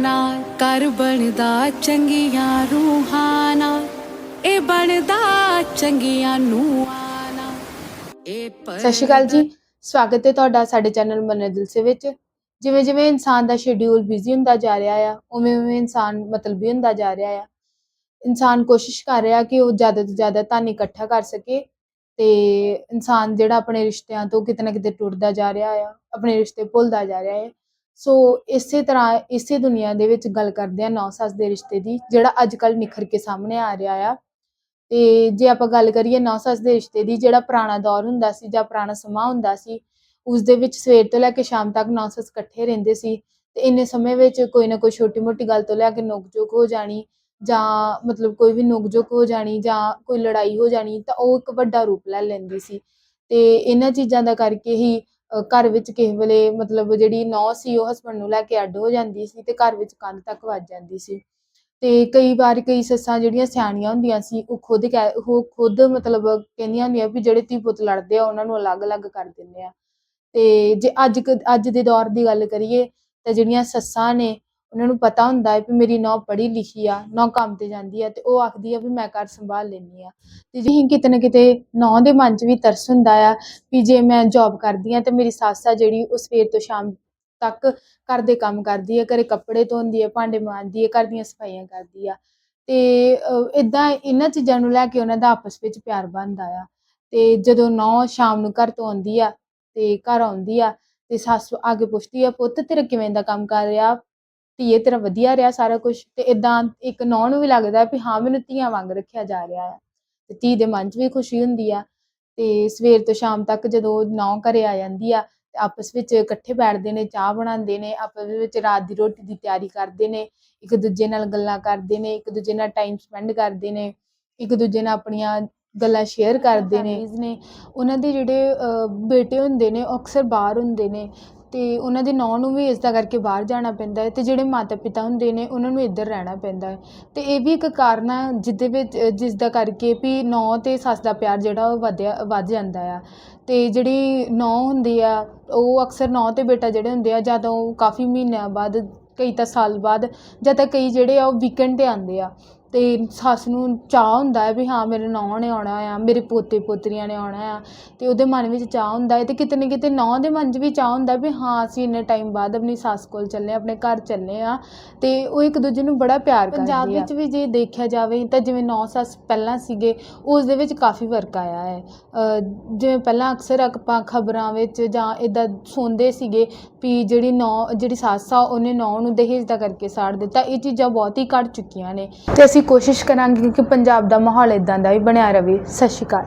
ਨਾਲ ਕਰ ਬਣਦਾ ਚੰਗੀਆਂ ਰੂਹਾਂ ਇਹ ਬਣਦਾ ਚੰਗੀਆਂ ਨੂੰਹਾਂ ਇਹ ਸਤਿ ਸ਼੍ਰੀ ਅਕਾਲ ਜੀ। ਸਵਾਗਤ ਹੈ ਤੁਹਾਡਾ ਸਾਡੇ ਚੈਨਲ ਮਨ ਦਿਲਸੇ ਵਿੱਚ। ਜਿਵੇਂ ਜਿਵੇਂ ਇਨਸਾਨ ਦਾ ਸ਼ਡਿਊਲ ਬਿਜ਼ੀ ਹੁੰਦਾ ਜਾ ਰਿਹਾ ਆ ਉਵੇਂ ਉਵੇਂ ਇਨਸਾਨ ਮਤਲਬੀ ਹੁੰਦਾ ਜਾ ਰਿਹਾ ਆ। ਇਨਸਾਨ ਕੋਸ਼ਿਸ਼ ਕਰ ਰਿਹਾ ਕਿ ਉਹ ਜ਼ਿਆਦਾ ਤੋਂ ਜ਼ਿਆਦਾ ਧਨ ਇਕੱਠਾ ਕਰ ਸਕੇ ਤੇ ਇਨਸਾਨ ਜਿਹੜਾ ਆਪਣੇ ਰਿਸ਼ਤਿਆਂ ਤੋਂ ਕਿਤੇ ਨਾ ਕਿਤੇ ਟੁੱਟਦਾ ਜਾ ਰਿਹਾ ਆ, ਆਪਣੇ ਰਿਸ਼ਤੇ ਭੁੱਲਦਾ ਜਾ ਰਿਹਾ ਹੈ ਸੋ ਇਸੇ ਤਰ੍ਹਾਂ ਇਸੇ ਦੁਨੀਆ ਦੇ ਵਿੱਚ ਗੱਲ ਕਰਦੇ ਆ ਨੌ ਸੱਸ ਦੇ ਰਿਸ਼ਤੇ ਦੀ, ਜਿਹੜਾ ਅੱਜ ਕੱਲ ਨਿਖਰ ਕੇ ਸਾਹਮਣੇ ਆ ਰਿਹਾ ਆ। ਤੇ ਜੇ ਆਪਾਂ ਗੱਲ ਕਰੀਏ ਨੌ ਸੱਸ ਦੇ ਰਿਸ਼ਤੇ ਦੀ, ਜਿਹੜਾ ਪੁਰਾਣਾ ਦੌਰ ਹੁੰਦਾ ਸੀ ਜਾਂ ਪੁਰਾਣਾ ਸਮਾਂ ਹੁੰਦਾ ਸੀ, ਉਸ ਦੇ ਵਿੱਚ ਸਵੇਰ ਤੋਂ ਲੈ ਕੇ ਸ਼ਾਮ ਤੱਕ ਨੌ ਸੱਸ ਇਕੱਠੇ ਰਹਿੰਦੇ ਸੀ। ਤੇ ਇੰਨੇ ਸਮੇਂ ਵਿੱਚ ਕੋਈ ਨਾ ਕੋਈ ਛੋਟੀ ਮੋਟੀ ਗੱਲ ਤੋਂ ਲੈ ਕੇ ਨੋਕ-ਝੋਕ ਹੋ ਜਾਣੀ ਜਾਂ ਮਤਲਬ ਕੋਈ ਵੀ ਨੋਕ-ਝੋਕ ਹੋ ਜਾਣੀ ਜਾਂ ਕੋਈ ਲੜਾਈ ਹੋ ਜਾਣੀ ਤਾਂ ਉਹ ਇੱਕ ਵੱਡਾ ਰੂਪ ਲੈ ਲੈਂਦੀ ਸੀ। ਤੇ ਇਹਨਾਂ ਚੀਜ਼ਾਂ ਦਾ ਕਰਕੇ ਹੀ ਘਰ ਵਿੱਚ ਕਿਸੇ ਵੇਲੇ ਮਤਲਬ ਜਿਹੜੀ ਨੌ ਸੀ, ਉਹ ਹਸਬੰਡ ਨੂੰ ਲੈ ਕੇ ਅੱਡ ਹੋ ਜਾਂਦੀ ਸੀ ਤੇ ਘਰ ਵਿੱਚ ਕੰਧ ਤੱਕ ਵੱਜ ਜਾਂਦੀ ਸੀ। ਤੇ ਕਈ ਵਾਰ ਕਈ ਸੱਸਾਂ ਜਿਹੜੀਆਂ ਸਿਆਣੀਆਂ ਹੁੰਦੀਆਂ ਸੀ, ਉਹ ਖੁਦ ਕਹਿ, ਉਹ ਖੁਦ ਮਤਲਬ ਕਹਿੰਦੀਆਂ ਹੁੰਦੀਆਂ ਵੀ ਜਿਹੜੇ ਧੀ ਪੁੱਤ ਲੜਦੇ ਆ, ਉਹਨਾਂ ਨੂੰ ਅਲੱਗ-ਅਲੱਗ ਕਰ ਦਿੰਦੇ ਆ। ਤੇ ਜੇ ਅੱਜ ਕ- ਅੱਜ ਦੇ ਦੌਰ ਦੀ ਗੱਲ ਕਰੀਏ, ਤਾਂ ਜਿਹੜੀਆਂ ਸੱਸਾਂ ਨੇ ਉਹਨਾਂ ਨੂੰ ਪਤਾ ਹੁੰਦਾ ਹੈ ਵੀ ਮੇਰੀ ਨੌ ਪੜ੍ਹੀ ਲਿਖੀ ਆ, ਨੌ ਕੰਮ ਤੇ ਜਾਂਦੀ ਆ ਤੇ ਉਹ ਆਖਦੀ ਆ ਵੀ ਮੈਂ ਘਰ ਸੰਭਾਲ ਲੈਂਦੀ ਆ। ਤੇ ਜੇ ਕਿਤੇ ਨਾ ਕਿਤੇ ਨੌ ਦੇ ਮਨ 'ਚ ਵੀ ਤਰਸ ਹੁੰਦਾ ਆ ਵੀ ਜੇ ਮੈਂ ਜੌਬ ਕਰਦੀ ਆ ਤੇ ਮੇਰੀ ਸੱਸ ਆ ਜਿਹੜੀ ਉਹ ਸਵੇਰ ਤੋਂ ਸ਼ਾਮ ਤੱਕ ਘਰ ਦੇ ਕੰਮ ਕਰਦੀ ਹੈ ਘਰੇ ਕੱਪੜੇ ਧੋਂਦੀ ਹੈ ਭਾਂਡੇ ਮਾਂਜਦੀ ਹੈ ਘਰ ਦੀਆਂ ਸਫਾਈਆਂ ਕਰਦੀ ਆ। ਤੇ ਇਦਾਂ ਇਹਨਾਂ ਚੀਜ਼ਾਂ ਨੂੰ ਲੈ ਕੇ ਉਹਨਾਂ ਦਾ ਆਪਸ ਵਿੱਚ ਪਿਆਰ ਬਣਦਾ ਆ। ਤੇ ਜਦੋਂ ਨੌ ਸ਼ਾਮ ਨੂੰ ਘਰ ਤੋਂ ਆਉਂਦੀ ਆ ਤੇ ਘਰ ਆਉਂਦੀ ਆ ਤੇ ਸੱਸ ਆ ਕੇ ਪੁੱਛਦੀ ਆ, ਪੁੱਤ ਤੇਰਾ ਕਿਵੇਂ ਦਾ ਕੰਮ ਕਰ ਰਿਹਾ? ਧੀਏ ਤੇਰਾ ਵਧੀਆ ਰਿਹਾ ਸਾਰਾ ਕੁਝ ਤੇ ਇਦਾਂ ਇੱਕ ਨੌ ਨੂੰ ਵੀ ਲੱਗਦਾ ਵੀ ਹਾਂ ਮੈਨੂੰ ਧੀਆਂ ਵਾਂਗ ਰੱਖਿਆ ਜਾ ਰਿਹਾ ਆ ਤੇ ਧੀ ਦੇ ਮਨ 'ਚ ਵੀ ਖੁਸ਼ੀ ਹੁੰਦੀ ਆ ਤੇ ਸਵੇਰ ਤੋਂ ਸ਼ਾਮ ਤੱਕ ਜਦੋਂ ਨੌ ਘਰੇ ਆ ਜਾਂਦੀ ਆ ਤੇ ਆਪਸ ਵਿੱਚ ਇਕੱਠੇ ਬੈਠਦੇ ਨੇ ਚਾਹ ਬਣਾਉਂਦੇ ਨੇ ਆਪਸ ਵਿੱਚ ਰਾਤ ਦੀ ਰੋਟੀ ਦੀ ਤਿਆਰੀ ਕਰਦੇ ਨੇ ਇੱਕ ਦੂਜੇ ਨਾਲ ਗੱਲਾਂ ਕਰਦੇ ਨੇ ਇੱਕ ਦੂਜੇ ਨਾਲ ਟਾਈਮ ਸਪੈਂਡ ਕਰਦੇ ਨੇ ਇੱਕ ਦੂਜੇ ਨਾਲ ਆਪਣੀਆਂ ਗੱਲਾਂ ਸ਼ੇਅਰ ਕਰਦੇ ਨੇ ਨੇ। ਉਹਨਾਂ ਦੇ ਜਿਹੜੇ ਬੇਟੇ ਹੁੰਦੇ ਨੇ ਉਹ ਅਕਸਰ ਬਾਹਰ ਹੁੰਦੇ ਨੇ ਅਤੇ ਉਹਨਾਂ ਦੇ ਨੌਂ ਨੂੰ ਵੀ ਇਸਦਾ ਕਰਕੇ ਬਾਹਰ ਜਾਣਾ ਪੈਂਦਾ ਹੈ ਅਤੇ ਜਿਹੜੇ ਮਾਤਾ ਪਿਤਾ ਹੁੰਦੇ ਨੇ, ਉਹਨਾਂ ਨੂੰ ਇੱਧਰ ਰਹਿਣਾ ਪੈਂਦਾ ਹੈ। ਅਤੇ ਇਹ ਵੀ ਇੱਕ ਕਾਰਨ ਆ ਜਿਹਦੇ ਵਿੱਚ ਜਿਸਦਾ ਕਰਕੇ ਵੀ ਨੌਂ ਅਤੇ ਸੱਸ ਦਾ ਪਿਆਰ ਜਿਹੜਾ ਉਹ ਵਧਿਆ, ਵੱਧ ਜਾਂਦਾ ਆ। ਅਤੇ ਜਿਹੜੀ ਨੌਂ ਹੁੰਦੀ ਆ, ਉਹ ਅਕਸਰ ਨੌਂ ਅਤੇ ਬੇਟਾ ਜਿਹੜੇ ਹੁੰਦੇ ਆ ਜਦੋਂ ਉਹ ਕਾਫੀ ਮਹੀਨਿਆਂ ਬਾਅਦ, ਕਈ ਤਾਂ ਸਾਲ ਬਾਅਦ, ਜਾਂ ਤਾਂ ਕਈ ਜਿਹੜੇ ਆ ਉਹ ਵੀਕਐਂਡ ਤੇ ਆਉਂਦੇ ਆ। ਤੇ ਸੱਸ ਨੂੰ ਚਾਹ ਹੁੰਦਾ ਹੈ ਵੀ ਹਾਂ ਮੇਰੇ ਨੌਂ ਨੇ ਆਉਣਾ ਆ ਮੇਰੇ ਪੋਤੇ ਪੋਤਰੀਆਂ ਨੇ ਆਉਣਾ ਆ ਤੇ ਉਹਦੇ ਮਨ ਵਿੱਚ ਚਾਹ ਹੁੰਦਾ ਹੈ ਤੇ ਕਿਤੇ ਨਾ ਕਿਤੇ ਨੌਂ ਦੇ ਮਨ 'ਚ ਵੀ ਚਾਹ ਹੁੰਦਾ ਵੀ ਹਾਂ ਅਸੀਂ ਇੰਨੇ ਟਾਈਮ ਬਾਅਦ ਆਪਣੀ ਸੱਸ ਕੋਲ ਚੱਲੇ ਆਪਣੇ ਘਰ ਚੱਲੇ ਆ ਤੇ ਉਹ ਇੱਕ ਦੂਜੇ ਨੂੰ ਬੜਾ ਪਿਆਰ ਕਰਦੇ ਆ। ਪੰਜਾਬ ਵਿੱਚ ਵੀ ਜੇ ਦੇਖਿਆ ਜਾਵੇ ਤਾਂ ਜਿਵੇਂ ਨੌ ਸੱਸ ਪਹਿਲਾਂ ਸੀਗੇ ਉਸ ਦੇ ਵਿੱਚ ਕਾਫੀ ਫ਼ਰਕ ਆਇਆ ਹੈ। ਜਿਵੇਂ ਪਹਿਲਾਂ ਅਕਸਰ ਆਪਾਂ ਖਬਰਾਂ ਵਿੱਚ ਜਾਂ ਇਦਾਂ ਸੁਣਦੇ ਸੀਗੇ ਵੀ ਜਿਹੜੀ ਨੌ ਜਿਹੜੀ ਸੱਸ ਆ ਉਹਨੇ ਨੌ ਨੂੰ ਦਹੇਜ ਦਾ ਕਰਕੇ ਸਾੜ ਦਿੱਤਾ ਇਹ ਚੀਜ਼ਾਂ ਬਹੁਤ ਹੀ ਘਟ ਚੁੱਕੀਆਂ ਨੇ। ਤੇ ਅਸੀਂ ਕੋਸ਼ਿਸ਼ ਕਰਾਂਗੀ ਕਿ ਪੰਜਾਬ ਦਾ ਮਾਹੌਲ ਇਦਾਂ ਦਾ ਹੀ ਬਣਿਆ ਰਵੇ। ਸਤਿ ਸ਼੍ਰੀ ਅਕਾਲ।